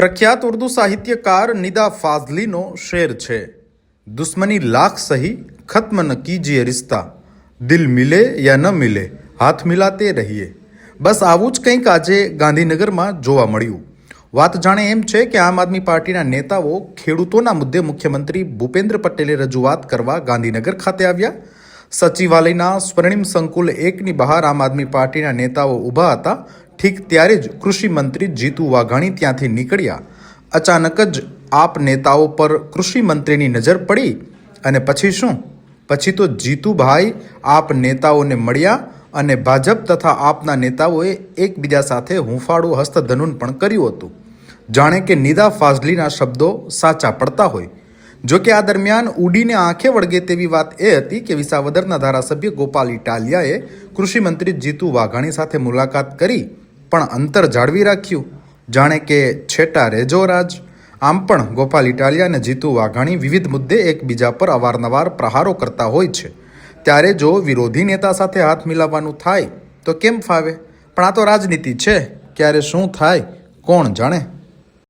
પ્રખ્યાત ઉર્દુ સાહિત્યકાર નિદા ફાઝલીનો શેર છે. દુશ્મની લાખ સહી ખત્મ ન કીજીએ રિશ્તા. દિલ મિલે યા ન મિલે, હાથ મિલાતે રહીએ. બસ આવું જ કંઈક આજે ગાંધીનગરમાં જોવા મળ્યું. વાત જાણે એમ છે કે આમ આદમી પાર્ટીના નેતાઓ ખેડૂતોના મુદ્દે મુખ્યમંત્રી ભૂપેન્દ્ર પટેલે રજૂઆત કરવા ગાંધીનગર ખાતે આવ્યા. સચિવાલયના સ્વર્ણિમ સંકુલ એકની બહાર આમ આદમી પાર્ટીના નેતાઓ ઊભા હતા. ઠીક ત્યારે જ કૃષિમંત્રી જીતુ વાઘાણી ત્યાંથી નીકળ્યા. અચાનક જ આપ નેતાઓ પર કૃષિ મંત્રીની નજર પડી અને પછી શું? પછી તો જીતુભાઈ આપ નેતાઓને મળ્યા અને ભાજપ તથા આપના નેતાઓએ એકબીજા સાથે હુંફાળું હસ્તધનુન પણ કર્યું હતું. જાણે કે નિદા ફાઝલીના શબ્દો સાચા પડતા હોય. જો કે આ દરમિયાન ઉડીને આંખે વળગે તેવી વાત એ હતી કે વિસાવદરના ધારાસભ્ય ગોપાલ ઇટાલિયાએ કૃષિમંત્રી જીતુ વાઘાણી સાથે મુલાકાત કરી પણ અંતર જાળવી રાખ્યું. જાણે કે છેટા રેજો રાજ. આમ પણ ગોપાલ ઇટાલિયા અને જીતુ વાઘાણી વિવિધ મુદ્દે એકબીજા પર અવારનવાર પ્રહારો કરતા હોય છે. ત્યારે જો વિરોધી નેતા સાથે હાથ મિલાવવાનું થાય, તો કેમ ફાવે? પણ આ તો રાજનીતિ છે. ક્યારે શું થાય, કોણ જાણે?